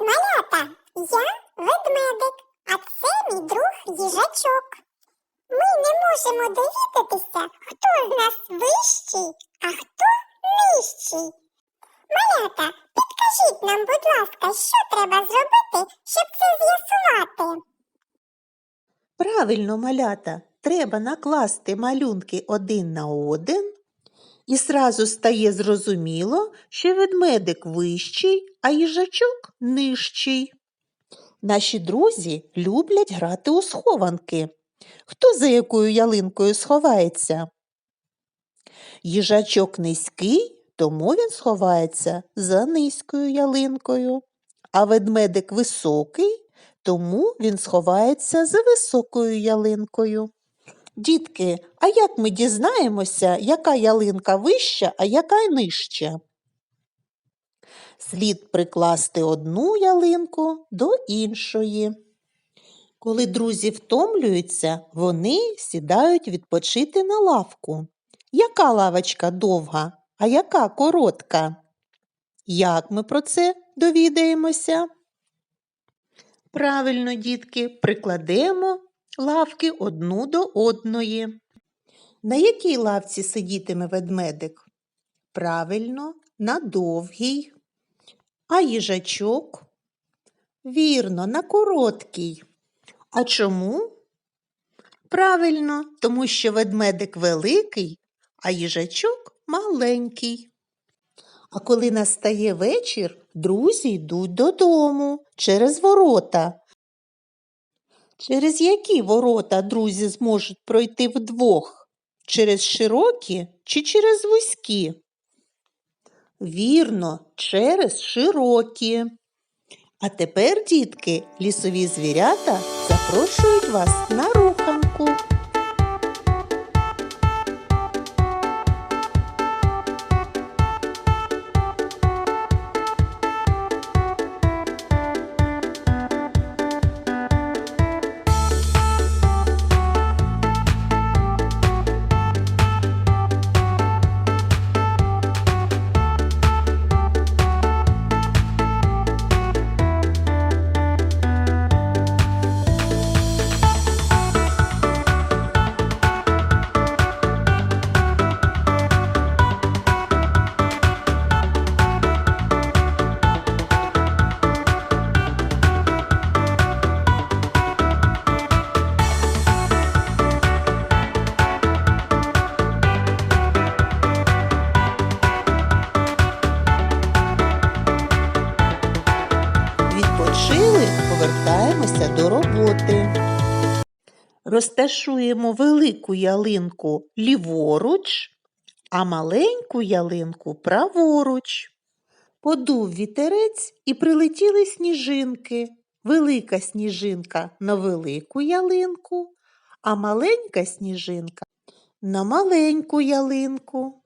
малята! Я ведмедик, а це мій друг їжачок. Ми не можемо довідатися, хто з нас вищий, а хто нижчий. Малята, підкажіть нам, будь ласка, що треба зробити, щоб це з'ясувати? Правильно, малята, треба накласти малюнки один на один, і зразу стає зрозуміло, що ведмедик вищий, а їжачок нижчий. Наші друзі люблять грати у схованки. Хто за якою ялинкою сховається? Їжачок низький, тому він сховається за низькою ялинкою, а ведмедик високий, тому він сховається за високою ялинкою. Дітки, а як ми дізнаємося, яка ялинка вища, а яка нижча? Слід прикласти одну ялинку до іншої. Коли друзі втомлюються, вони сідають відпочити на лавку. Яка лавочка довга, а яка коротка? Як ми про це довідаємося? Правильно, дітки, прикладемо лавки одну до одної. На якій лавці сидітиме ведмедик? Правильно, на довгій. А їжачок? Вірно, на короткій. А чому? Правильно, тому що ведмедик великий, а їжачок маленький. А коли настає вечір, друзі йдуть додому через ворота. Через які ворота друзі зможуть пройти вдвох? Через широкі чи через вузькі? Вірно, через широкі. А тепер, дітки, лісові звірята запрошують вас на руханку. Повертаємося до роботи. Розташуємо велику ялинку ліворуч, а маленьку ялинку праворуч. Подув вітерець і прилетіли сніжинки. Велика сніжинка на велику ялинку, а маленька сніжинка на маленьку ялинку.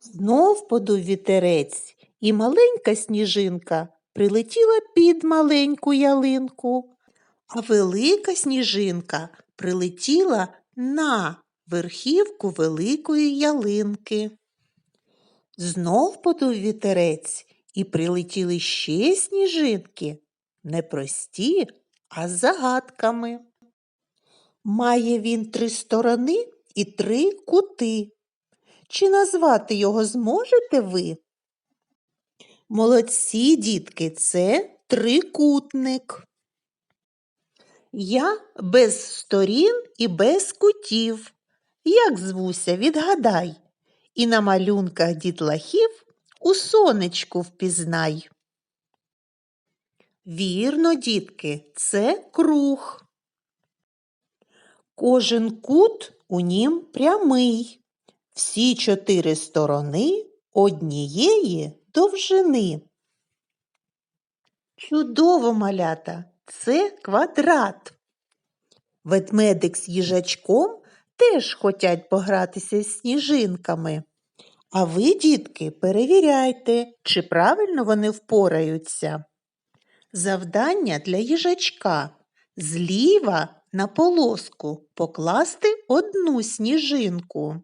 Знов подув вітерець, і маленька сніжинка прилетіла під маленьку ялинку, а велика сніжинка прилетіла на верхівку великої ялинки. Знов подув вітерець, і прилетіли ще сніжинки, не прості, а з загадками. Має він три сторони і три кути. Чи назвати його зможете ви? Молодці, дітки, це трикутник. Я без сторін і без кутів. Як звуся, відгадай, і на малюнках дітлахів у сонечку впізнай. Вірно, дітки, це круг. Кожен кут у нім прямий. Всі чотири сторони однієї довжини. Чудово, малята, це квадрат. Ведмедик з їжачком теж хотять погратися з сніжинками. А ви, дітки, перевіряйте, чи правильно вони впораються. Завдання для їжачка зліва на полоску покласти одну сніжинку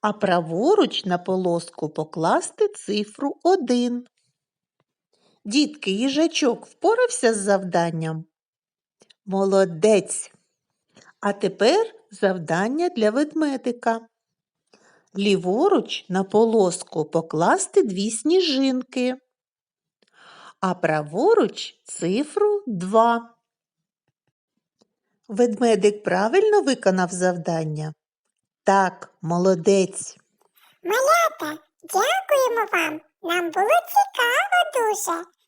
а праворуч на полоску покласти цифру 1. Дітки, їжачок впорався з завданням? Молодець. А тепер завдання для ведмедика. Ліворуч на полоску покласти дві сніжинки, а праворуч цифру 2. Ведмедик правильно виконав завдання? Так, молодець. Малята, дякуємо вам. Нам було цікаво дуже.